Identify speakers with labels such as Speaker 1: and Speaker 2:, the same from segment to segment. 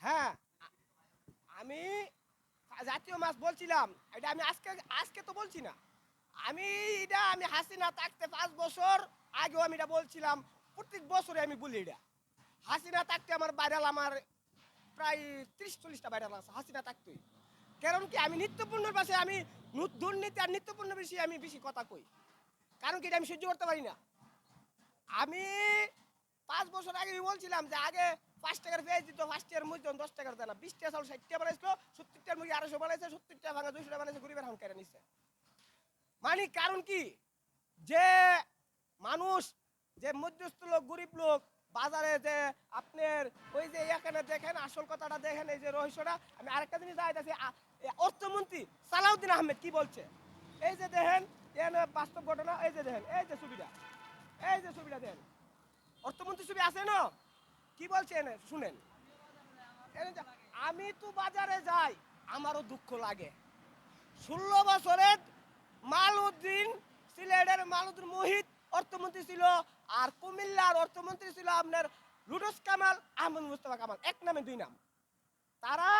Speaker 1: হ্যাঁ আমি জাতীয় মাছ বলছিলাম, এটা আমি আজকে আজকে তো বলছি না। আমি এটা, আমি হাসিনা থাকতে পাঁচ বছর আগেও আমি এটা বলছিলাম, প্রত্যেক বছরে আমি বলি এটা। হাসিনা থাকতে আমার বাইরাল আমার প্রায় ত্রিশ চল্লিশটা বাইরাল আছে, হাসিনা থাকতেই। কারণ কি, আমি নিত্যপূর্ণের পাশে, আমি নু- দুর্নীতি আর নিত্যপূর্ণ বিষয়ে আমি বেশি কথা কই। কারণ কি, এটা আমি সহ্য করতে পারি না। আমি পাঁচ বছর আগে বলছিলাম যে আগে পাঁচ টাকার পেঁয়াজ দিত, পাঁচ টাকার মুড়ি দিত, দশ টাকার দেয় না বিশ টাকা চাউল ষাট টাকা বানাইছিল সত্তর টাকার মুড়ি আড়াইশো বানাইছে সত্তর টাকা ভাঙা দুইশো টাকা বানাইছে, গরিবের হাম কেড়ে নিচ্ছে মানে কারণ কি? যে মানুষ, যে মধ্যস্থ লোক, গরিব লোক, বাজারে যে আপনার ওই যে এখানে দেখেন, আসল কথাটা দেখেন, এই যে রহস্যটা, আমি আরেকটা জিনিস যাইতেছি অর্থমন্ত্রী সালাউদ্দিন আহমেদ কি বলছে? এই যে দেখেন বাস্তব ঘটনা, এই যে দেখেন, এই যে ছবিটা, এই যে ছবিটা দেখেন। অর্থমন্ত্রী ছবি আছে না? কি বলছে এনে? শুনেন। আমি তো বাজারে যাই, আমারও দুঃখ লাগে। ষোলো বছরের মালউদ্দিন সিলেটের মালউদ্দিন মোহিত অর্থমন্ত্রী ছিল, আর কুমিল্লার অর্থমন্ত্রী ছিল আপনার লুডুস কামাল, আহমদ মুস্তফা কামাল। এক নামে দুই নাম। তারা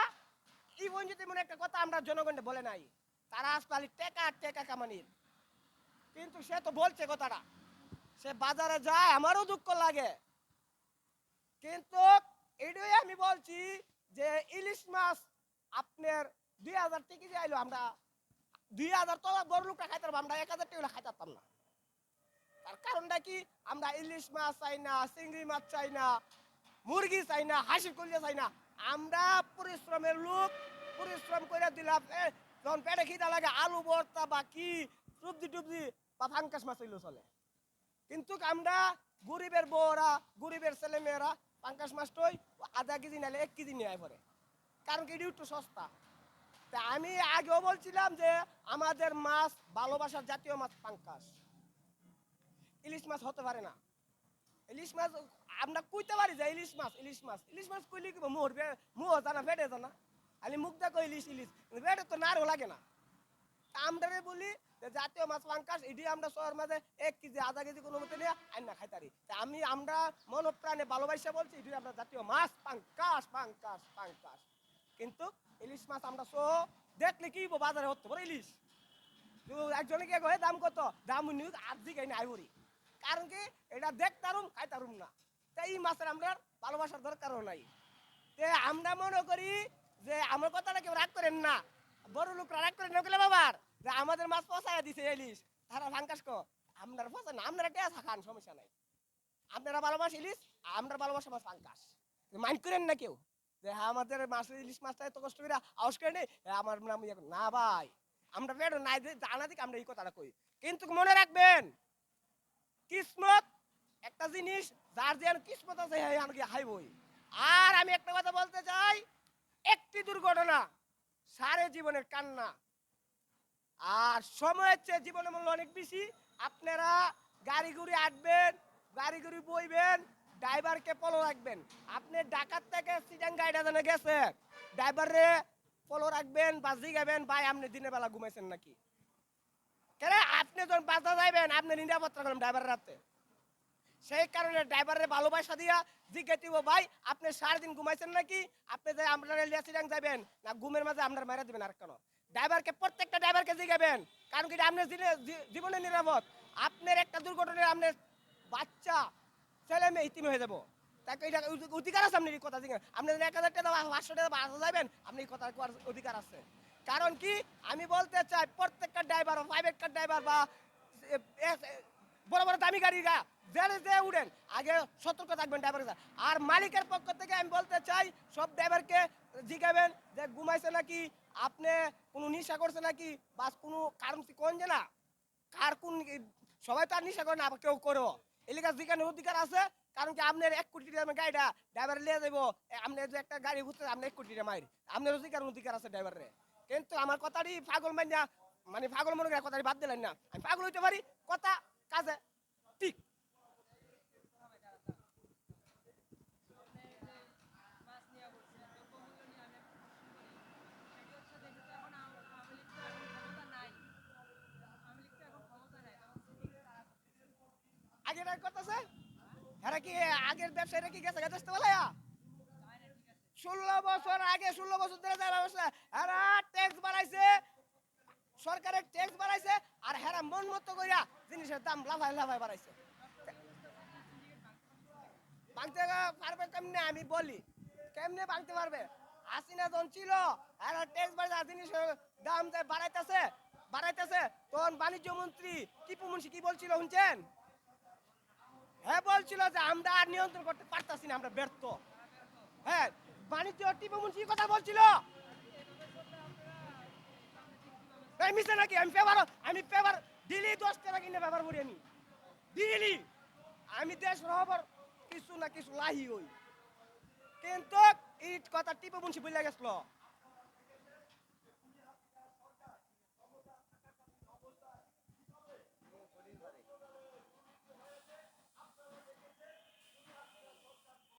Speaker 1: এই বঞ্চিত এমন একটা কথা আমরা জনগণকে বলে নাই, তারা আসপালি টেকা টেকা কামানির। কিন্তু সে তো বলছে কথাটা। সে বাজারে যায়, আমারও দুঃখ লাগে। বলছি যে ইলিশ মাছ আপনার দুই হাজার টিকিট আইলো, আমরা দুই হাজার তো বড় লোকটা খাইতে পারব, আমরা এক হাজার টাকা খাইতে পারতাম না। তার কারণটা কি? আমরা ইলিশ মাছ চাই না, চিংড়ি মাছ চাই না, মুরগি চাই না হাসি কলিয়া চাই না। আমরা পরিশ্রমের লোক, পরিশ্রম করে দিলাম যখন পেটে খিদা লাগে, আলু, ভর্তা বা কি সবজি টুবজি বা ফাঙ্কাস মাছ চলে। কিন্তু আমরা গরিবের বউরা, গরিবের ছেলে মেয়েরা পাঙ্কাশ মাছটাই আধা কেজি নালে এক কেজি নিয়ে পরে। কারণ কি একটু সস্তা। তা আমি আগেও বলছিলাম যে আমাদের মাছ, ভালোবাসার জাতীয় মাছ পাঙ্কাশ ইলিশ মাছ হতে পারে না। ইলিশ মাছ, আমরা কইতে পারি যে ইলিশ মাছ ইলিশ মাছ। ইলিশ মাছ কইলে কি মোর মুহ জানা ফেটে জানা আমি মুখ দেখো ইলিশ ইলিশ। ফেটে তো নারও লাগে না। আমরা বলি জাতীয় মাছ পাঙ্কাশ, এটি আমরা শহর মাঝে এক কেজি, আধা কেজি কোনো মতে নিয়ে খাইতারি আমি আমরা ভালোবাসা বলছি, এটি আমরা জাতীয় মাছ পাঙ্কাশ পাঙ্কাশ পাঙ্কাশ। কিন্তু ইলিশ মাছ আমরা সো দেখলে কি বাজারে ইলিশ? একজনে কে কয়ে দাম কত? দাম নিউজ আর্ধি খাই নাই বলি কারণ কি? এটা দেখতারুম খাইতারুম না। তাই এই মাছের আমরা ভালোবাসার দরকারও নাই। তে আমরা মনে করি যে, আমার কথাটা কেউ রাগ করেন না। বড় লোকরা রাগ করেন না গেলে বাবার। যে আমাদের মাছ পচায় দিছে, ইলিশ। তারা ভাঙ্কাস কো। আপনারা পচা না, আপনারা টেয়া খান সমস্যা নাই। আপনারা ভালোবাসা ইলিশ আমরা ভালোবাসা মাছ পাঙ্কাস মাইন্ড করেন না কেউ। যে হ্যাঁ আমাদের মাছ ইলিশ মাছটা এত কষ্ট করে আউস করে নেই আমার নাম ইয়ে না ভাই, আমরা বেড়ো নাই জানা দিকে আমরা এই কথাটা কই। কিন্তু মনে রাখবেন, কিসমত একটা জিনিস, যার যে কিসমত আছে হ্যাঁ আমাকে হাইবই। আর আমি একটা কথা বলতে চাই, একটি দুর্ঘটনা সারে জীবনের কান্না। আর সময়ের চেয়ে জীবনের মূল্য অনেক বেশি। আপনারা গাড়ি গুড়ি আটবেন গাড়ি গুড়ি বইবেন, ড্রাইভারকে ফলো রাখবেন। আপনি ঢাকার থেকে সিটাং গাড়িটা জানে গেছে ড্রাইভারে ফলো রাখবেন বা জিগাবেন ভাই, আপনি দিনের বেলা ঘুমাইছেন নাকি? কেন আপনি যখন বাজার যাইবেন, আপনি নিরাপত্তা করেন ড্রাইভারের রাতে সেই কারণে ড্রাইভারের ভালোবাসা দিয়া জিজ্ঞেস ভাই, আপনি সারাদিন ঘুমাইছেন নাকি? আপনি যে আপনার লিয়াসিডাং যাবেন না ঘুমের মাঝে আপনার মেরে দেবেন আর কেন? ড্রাইভারকে, প্রত্যেকটা ড্রাইভারকে জিগাবেন কারণ কি আপনার জীবনে- নিরাপদ। আপনার একটা দুর্ঘটনায় আপনার বাচ্চা, ছেলে, মেয়ে ইতিম হয়ে যাব। তাকে এটা অধিকার আছে আপনি কথা জিজ্ঞেস, আপনি এক হাজার টাকা পাঁচশো টাকা বাসা যাবেন আপনি কথা অধিকার আছে। কারণ কি? আমি বলতে চাই, প্রত্যেকটা ড্রাইভার প্রাইভেট কার ড্রাইভার বা বড় বড় দামি গাড়ি গা জেলে যে উঠেন আগে সতর্ক থাকবেন ড্রাইভার আর মালিকের পক্ষ থেকে আমি বলতে চাই, সব ড্রাইভারকে জিগাবেন যে, ঘুমাইছে নাকি? আপনি কোনো নেশা করছে নাকি? বা কোনো কারণ কোন যে না কার কোন সবাই তো আর নেশা করে না কেউ করো। এলাকা যেখানে অধিকার আছে, কারণ কি আপনার এক কোটি টাকার গাড়িটা ড্রাইভার লিয়ে যাব আপনি যে একটা গাড়ি ঘুরতে আপনি এক কোটি টাকা মাইর আপনার অধিকার অধিকার আছে ড্রাইভারে কিন্তু আমার কথাটি পাগল মাইনা মানে পাগল মনে কথাটি বাদ দিলেন না। আমি পাগল হইতে পারি, কথা কাজে ঠিক। আগের এক কথা আছে হ্যাঁ কি আগের ব্যবসায়ীরা কি গেছে গেছে বলে? ষোলো বছর আগে, ষোলো বছর ধরে যারা ব্যবসা, এরা ট্যাক্স বাড়াইছে, সরকারের ট্যাক্স বাড়াইছে আর হেরা মন মতো কইরা জিনিসের দাম লাফায় লাফায় বাড়াইছে। ভাঙতে পারবে কেমনে? আমি বলি, কেমনে ভাঙতে পারবে? হাসিনা যখন ছিল আর ট্যাক্স বাড়াইছে জিনিসের দাম যে বাড়াইতেছে বাড়াইতেছে, তখন বাণিজ্য মন্ত্রী টিপু মুন্সি কি বলছিল শুনছেন? হ্যাঁ বলছিল যে আমরা আর নিয়ন্ত্রণ করতে পারতাছি না, আমরা ব্যর্থ। হ্যাঁ বাণিজ্য টিপু মুন্সি কথা বলছিল? এই মিছে নাকি? আমি পেপার আমি পেপার দিলি দশ টাকা কিনে পেপার পড়ি আমি। দিলি? আমি দেশ রহবর, কিছু না কিছু লাহি হই। কিন্তু এই কথা টিপে মুন্সি বলে গেছিল।